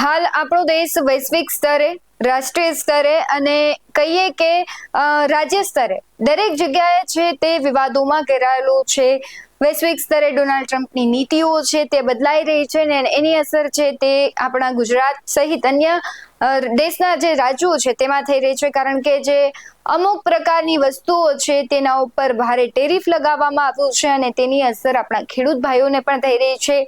હાલ આપણો દેશ વૈશ્વિક સ્તરે, રાષ્ટ્રીય સ્તરે અને કહીએ કે રાજ્ય સ્તરે દરેક જગ્યાએ છે તે વિવાદોમાં ઘેરાયેલો છે. વૈશ્વિક સ્તરે ડોનાલ્ડ ટ્રમ્પની નીતિઓ છે તે બદલાઈ રહી છે ને એની અસર છે તે આપણા ગુજરાત સહિત અન્ય દેશના જે રાજ્યો છે તેમાં થઈ રહી છે. કારણ કે જે અમુક પ્રકારની વસ્તુઓ છે તેના ઉપર ભારે ટેરિફ લગાવવામાં આવ્યું છે અને તેની અસર આપણા ખેડૂત ભાઈઓને પણ થઈ રહી છે.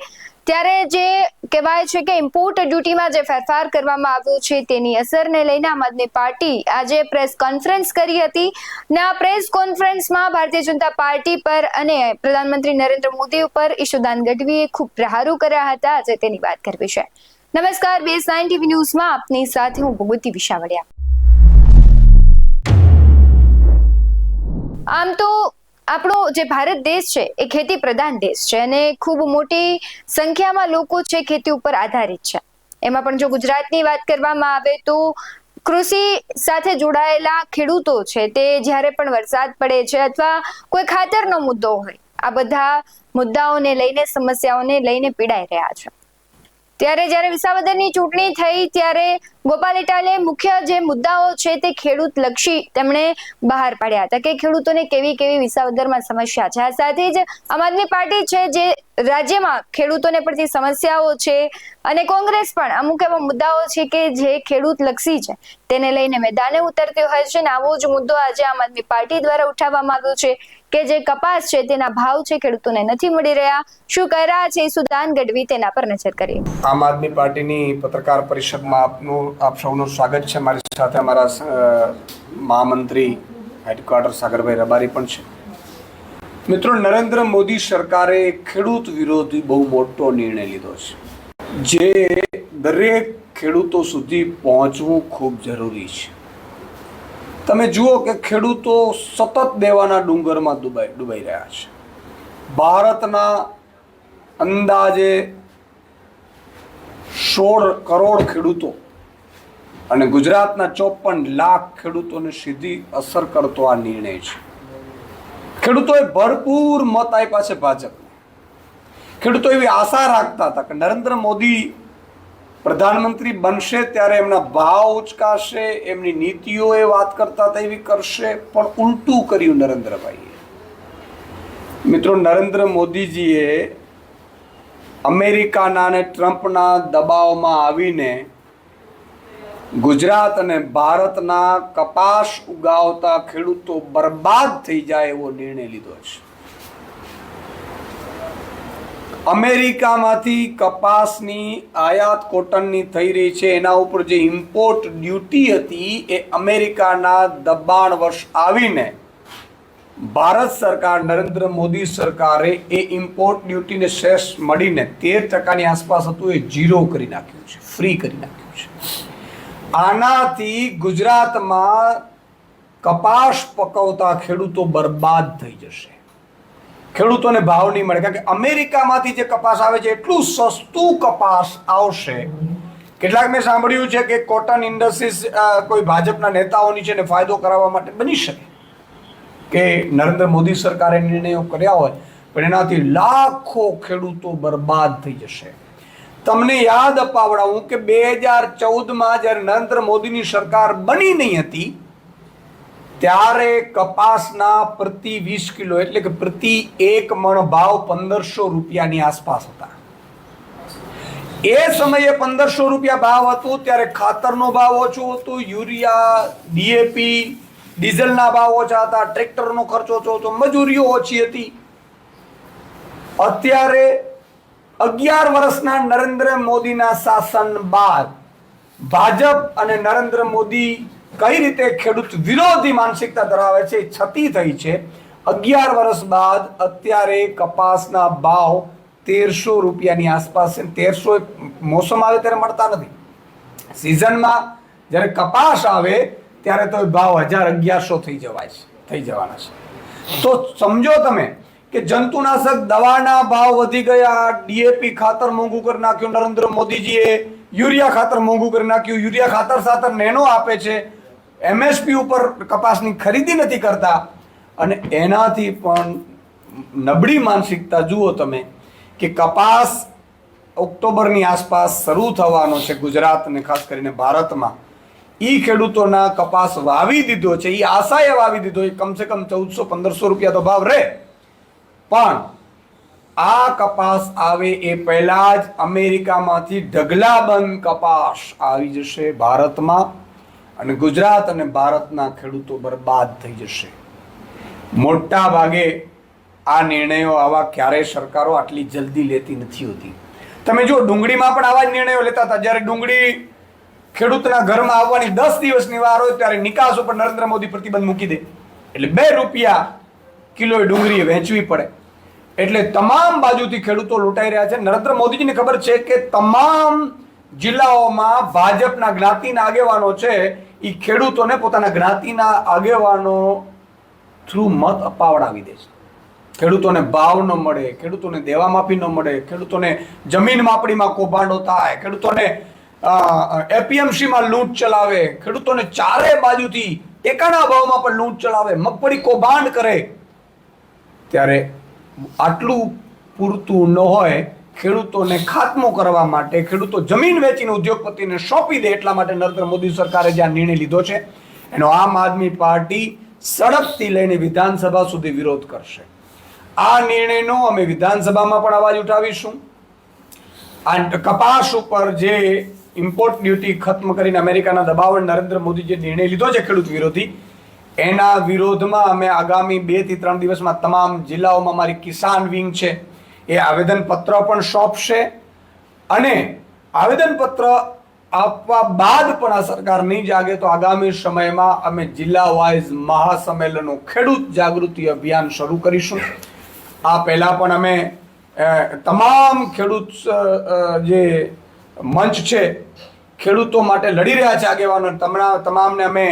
ત્યારે જે કહેવાય છે કે ઇમ્પોર્ટ ડ્યુટીમાં જે ફેરફાર કરવામાં આવ્યો છે તેની અસરને લઈને આમ આદમી પાર્ટી આજે પ્રેસ કોન્ફરન્સ કરી હતી ને આ પ્રેસ કોન્ફરન્સમાં ભારતીય જનતા પાર્ટી પર અને પ્રધાનમંત્રી નરેન્દ્ર મોદી ઉપર ઈશુદાન ગઢવીએ ખૂબ પ્રહારો કર્યા હતા. આજે તેની વાત કરવી છે. નમસ્કાર બેસ નાઇન ટીવી ન્યૂઝમાં આપની સાથે હું ભગવતી વિશાવડિયા. આમ તો આપણો જે ભારત દેશ છે, એ ખેતી પ્રધાન દેશ છે અને ખૂબ મોટી સંખ્યામાં લોકો છે ખેતી ઉપર આધારિત છે. એમાં પણ જો ગુજરાતની વાત કરવામાં આવે તો કૃષિ સાથે જોડાયેલા ખેડૂતો છે તે જ્યારે પણ વરસાદ પડે છે અથવા કોઈ ખાતરનો મુદ્દો હોય, આ બધા મુદ્દાઓને લઈને, સમસ્યાઓને લઈને પીડાઈ રહ્યા છે. ત્યારે જ્યારે વિસાવદરની ચૂંટણી થઈ ત્યારે ગોપાલ ઇટાલે મુખ્ય જે મુદ્દાઓ છે તે ખેડૂત લક્ષી તેમણે બહાર પાડ્યા હતા કે ખેડૂતોને કેવી કેવી વિસાવદરમાં સમસ્યા છે. આ સાથે જ આમ આદમી પાર્ટી છે જે રાજ્યમાં ખેડૂતોને પડતી સમસ્યાઓ છે અને કોંગ્રેસ પણ અમુક એવા મુદ્દાઓ છે કે જે ખેડૂત લક્ષી છે તેને લઈને મેદાને ઉતરતી હોય છે અને આવો જ મુદ્દો આજે આમ આદમી પાર્ટી દ્વારા ઉઠાવવામાં આવ્યો છે. કે જે કપાસ છે તેના ભાવ છે ખેડૂતોને નથી મળી રહ્યા. શું કહી રહ્યા છે સુદાન ગઢવી તેના પર નજર કરીએ. આમ આદમી પાર્ટીની પત્રકાર પરિષદમાં આપનું, આપ સૌનું સ્વાગત છે. મારી સાથે અમારા મહામંત્રી હેડક્વાર્ટર સાગરભાઈ રબારી પણ છે. મિત્રો, નરેન્દ્ર મોદી સરકારે ખેડૂત વિરોધી બહુ મોટો નિર્ણય લીધો છે. જે દરેક ખેડૂતો સુધી પહોંચવું ખૂબ જરૂરી છે. તમે જુઓ કે ખેડૂતો સતત દેવાના ડુંગરમાં ડૂબાઈ ડૂબાઈ રહ્યા છે. ભારતના અંદાજે સોળ કરોડ ખેડૂતો અને ગુજરાતના ચોપન લાખ ખેડૂતોને સીધી અસર કરતો આ નિર્ણય છે. ખેડૂતોએ ભરપૂર મત આપ્યા છે ભાજપ ખેડૂતો એવી આશા રાખતા હતા કે નરેન્દ્ર મોદી પ્રધાનમંત્રી બનશે ત્યારે એમના ભાવ ઉચકાશે, એમની નીતિઓ એ વાત કરતા તેવી કરશે, પણ ઉલટું કર્યું નરેન્દ્રભાઈએ. મિત્રો, નરેન્દ્ર મોદીજીએ અમેરિકાના અને ટ્રમ્પના દબાવમાં આવીને ગુજરાત અને ભારતના કપાસ ઉગાવતા ખેડૂતો બરબાદ થઈ જાય એવો નિર્ણય લીધો છે. અમેરિકામાંથી કપાસની આયાત કોટનની થઈ રહી છે. એના ઉપર જે ઇમ્પોર્ટ ડ્યુટી હતી એ અમેરિકાના દબાણ વર્ષ આવીને ભારત સરકાર, નરેન્દ્ર મોદી સરકારે એ ઇમ્પોર્ટ ડ્યુટીને શેષ મળીને તેર ટકાની આસપાસ હતું. એ ઝીરો કરી નાખ્યું છે. ફ્રી કરી નાખ્યું છે. આનાથી ગુજરાતમાં કપાસ પકવતા ખેડૂતો બરબાદ થઈ જશે. ખેડૂતોને ભાવ નહીં મળે. કારણ કે અમેરિકામાંથી જે કપાસ આવે છે, એટલું સસ્તું કપાસ આવશે. કેટલાક મેં સાંભળ્યું છે કે કોટન ઇન્ડસ્ટ્રીઝ કોઈ ભાજપના નેતાઓની છે ને ફાયદો કરાવવા માટે બની શકે. કે નરેન્દ્ર મોદી સરકારે નિર્ણયો કર્યા હોય, પણ એનાથી લાખો ખેડૂતો બરબાદ થઈ જશે. તમને યાદ અપાવડાવું કે બે હજાર ચૌદમાં જ્યારે નરેન્દ્ર મોદીની સરકાર બની નહીં હતી ત્યારે કપાસના પ્રતિ વીસ કિલો એટલે કે પ્રતિ એક મણ ભાવ પંદરસો રૂપિયાની આસપાસ હતા. એ સમયે પંદરસો રૂપિયા ભાવ હતો, ત્યારે ખાતરનો ભાવ ઓછો હતો, યુરિયા ડીએપી ડીઝલના ભાવ ઓછા હતા, ટ્રેક્ટરનો ખર્ચ ઓછો હતો, મજૂરીઓ ઓછી હતી. અત્યારે અગિયાર વર્ષના નરેન્દ્ર મોદીના શાસન બાદ ભાજપ અને નરેન્દ્ર મોદી કઈ રીતે ખેડૂત વિરોધી માનસિકતા ધરાવે છે એ છતી થઈ છે. અગિયાર વર્ષ બાદ અત્યારે કપાસના ભાવ તેરસો રૂપિયાની આસપાસ છે. તેરસો મોસમ આવે ત્યારે મળતા નથી. સિઝનમાં જ્યારે કપાસ આવે ત્યારે તો ભાવ હજાર અગિયારસો થઈ જવાય છે, થઈ જવાના છે. તો સમજો તમે કે જંતુનાશક દવાના ભાવ વધી ગયા, ડીએપી ખાતર મોંઘું કરી નાખ્યું, નરેન્દ્ર મોદીજીએ યુરિયા ખાતર મોંઘું કરી નાખ્યું, યુરિયા ખાતર સાથે નેનો આપે છે. એમએસપી ઉપર કપાસની ખરીદી નથી કરતા. અને એનાથી પણ નબળી માનસિકતા જુઓ તમે કે કપાસ ઓક્ટોબરની આસપાસ શરૂ થવાનો છે ગુજરાત અને ખાસ કરીને ભારતમાં. એ ખેડૂતોના કપાસ વાવી દીધો છે એ આશાએ વાવી દીધો એ કમસે કમ ચૌદસો, પંદરસો રૂપિયા તો ભાવ રહે. પણ આ કપાસ આવે એ પહેલાં જ અમેરિકામાંથી ઢગલાબંધ કપાસ આવી જશે ભારતમાં. અને ગુજરાત અને ભારતના ખેડૂતો બરબાદ થઈ જશે. મોટા ભાગે આ નિર્ણયો આવા ક્યારેય સરકારો આટલી જલ્દી લેતી નથી હોતી. તમે જો ડુંગળીમાં પણ આવા જ નિર્ણયો લેતા હતા, જ્યારે ડુંગળી ખેડૂતના ઘરમાં આવવાની દસ દિવસની વાર હોય ત્યારે નિકાસ ઉપર નરેન્દ્ર મોદી પ્રતિબંધ મૂકી દે. એટલે બે રૂપિયા કિલો ડુંગળી વહેંચવી પડે. એટલે તમામ બાજુથી ખેડૂતો લૂંટાઈ રહ્યા છે. નરેન્દ્ર મોદીજીને ખબર છે કે તમામ જિલ્લાઓમાં ભાજપના જ્ઞાતિના આગેવાનો છે એ ખેડૂતોને પોતાના જ્ઞાતિના આગેવાનો થ્રુ મત અપાવડાવી દે છે. ખેડૂતોને ભાવ ન મળે, ખેડૂતોને દેવા માફી ન મળે, ખેડૂતોને જમીન માપણીમાં કૌભાંડો થાય, ખેડૂતોને એપીએમસીમાં લૂંટ ચલાવે, ખેડૂતોને ચારે બાજુથી ટેકાના ભાવમાં પણ લૂંટ ચલાવે, મગફળી કૌભાંડ કરે. ત્યારે આટલું પૂરતું ન હોય ખેડૂતોને ખાત્મો કરવા માટે ખેડૂતો જમીન વેચીને ઉદ્યોગપતિને સોંપી દે એટલા માટે નરેન્દ્ર મોદી સરકારે જે આ નિર્ણય લીધો છે, એનો આમ આદમી પાર્ટી સડકથી લઈને વિધાનસભા સુધી વિરોધ કરશે. આ નિર્ણયનો અમે વિધાનસભામાં પણ અવાજ ઉઠાવીશું. આ કપાસ ઉપર જે ઇમ્પોર્ટ ડ્યુટી ખત્મ કરીને અમેરિકાના દબાવ નરેન્દ્ર મોદી જે નિર્ણય લીધો છે ખેડૂત વિરોધી, એના વિરોધમાં અમે આગામી બેથી ત્રણ દિવસમાં તમામ જિલ્લાઓમાં મારી કિસાન વિંગ છે એ આવેદનપત્ર પણ સોંપશે અને આવેદનપત્ર આપવા બાદ પણ આ સરકાર નહીં જાગે તો આગામી સમયમાં અમે જિલ્લા વાઇઝ મહાસંમેલનો ખેડૂત જાગૃતિ અભિયાન શરૂ કરીશું. આ પહેલાં પણ અમે તમામ ખેડૂત જે મંચ છે, ખેડૂતો માટે લડી રહ્યા છે આગેવાનો. તમા તમામને અમે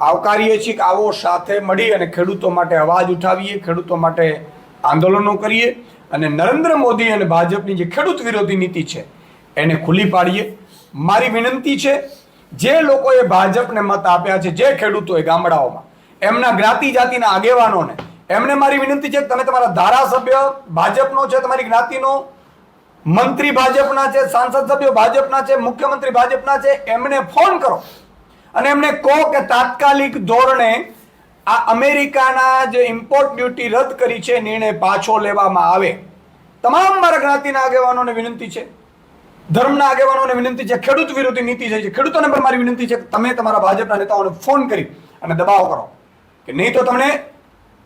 આવકારીએ છીએ કે આવો સાથે મળી અને ખેડૂતો માટે અવાજ ઉઠાવીએ, ખેડૂતો માટે આંદોલનો કરીએ. અને નરેન્દ્ર મોદી અને ભાજપની જે ખેડૂત વિરોધી નીતિ છે, એને ખુલ્લી પાડીએ. મારી વિનંતી છે, જે લોકોએ ભાજપને મત આપ્યા છે, જે ખેડૂતોએ ગામડાઓમાં, એમના જ્ઞાતિ જાતિના આગેવાનોને, એમને મારી વિનંતી છે તમે તમારા ધારાસભ્ય ભાજપનો છે, તમારી જ્ઞાતિનો, મંત્રી ભાજપના છે, સાંસદ સભ્યો ભાજપના છે, મુખ્યમંત્રી ભાજપના છે, એમને ફોન કરો. અને એમને કહો કે તાત્કાલિક ધોરણે આ અમેરિકાના જે ઇમ્પોર્ટ ડ્યુટી રદ કરી છે, નિર્ણય પાછો લેવામાં આવે. તમામ મારા જ્ઞાતિના આગેવાનોને વિનંતી છે. ધર્મના આગેવાનોને વિનંતી છે. ખેડૂત વિરોધી નીતિ છે, ખેડૂતોને પણ મારી વિનંતી છે તમે તમારા ભાજપના નેતાઓને ફોન કરી અને દબાવ કરો. કે નહીં તો તમને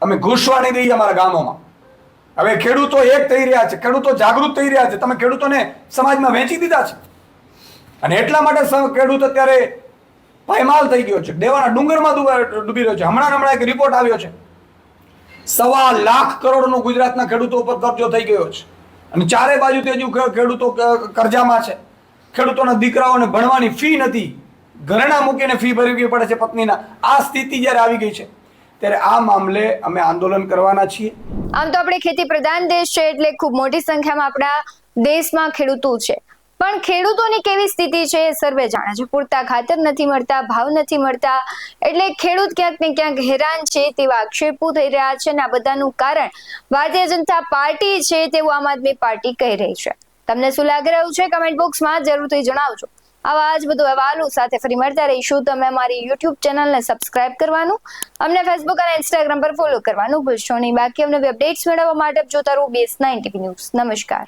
અમે ઘૂસવા નહીં દઈએ અમારા ગામોમાં. હવે ખેડૂતો એક થઈ રહ્યા છે, ખેડૂતો જાગૃત થઈ રહ્યા છે. તમે ખેડૂતોને સમાજમાં વેચી દીધા છે. અને એટલા માટે ખેડૂત અત્યારે પાયમાલ થઈ ગયો છે. દેવાના ડુંગરમાં ડૂબી રહ્યો છે. હમણાં હમણાં એક રિપોર્ટ આવ્યો છે. સવા લાખ કરોડનો ગુજરાતના ખેડૂતો ઉપર કબજો થઈ ગયો છે. અને ચારે બાજુથી હજુ ખેડૂતો કરજામાં છે. ખેડૂતોના દીકરાઓને ભણવાની ફી નથી. ઘરેણા મૂકીને ફી ભરવી પડે છે પત્નીના. આ સ્થિતિ જ્યારે આવી ગઈ છે, ત્યારે આ મામલે અમે આંદોલન કરવાના છીએ. આમ તો આપણે ખેતી પ્રધાન દેશ છે એટલે ખૂબ મોટી સંખ્યામાં આપણા દેશમાં ખેડૂતો છે. પણ ખેડૂતોની કેવી સ્થિતિ છે સર્વે જાણે છે. પૂરતા ખાતર નથી મળતા, ભાવ નથી મળતા, એટલે ખેડૂત ક્યાંક ને ક્યાંક હેરાન છે તેવા આક્ષેપો થઈ રહ્યા છે અને આ બધાનું કારણ ભારતીય જનતા પાર્ટી છે તેવું આમ આદમી પાર્ટી કહી રહી છે. તમને શું લાગી રહ્યું છે? કમેન્ટ બોક્સમાં જરૂરથી જણાવજો. આવા જ બધું અહેવાલો સાથે ફરી મળતા રહીશું. તમે અમારી યુટ્યુબ ચેનલને સબસ્ક્રાઇબ કરવાનું, અમને ફેસબુક અને ઇન્સ્ટાગ્રામ પર ફોલો કરવાનું ભૂલશો નહીં. બાકી અમને અપડેટ્સ મેળવવા માટે જોતા રહો બેસ નાઇન ટીવી ન્યૂઝ નમસ્કાર.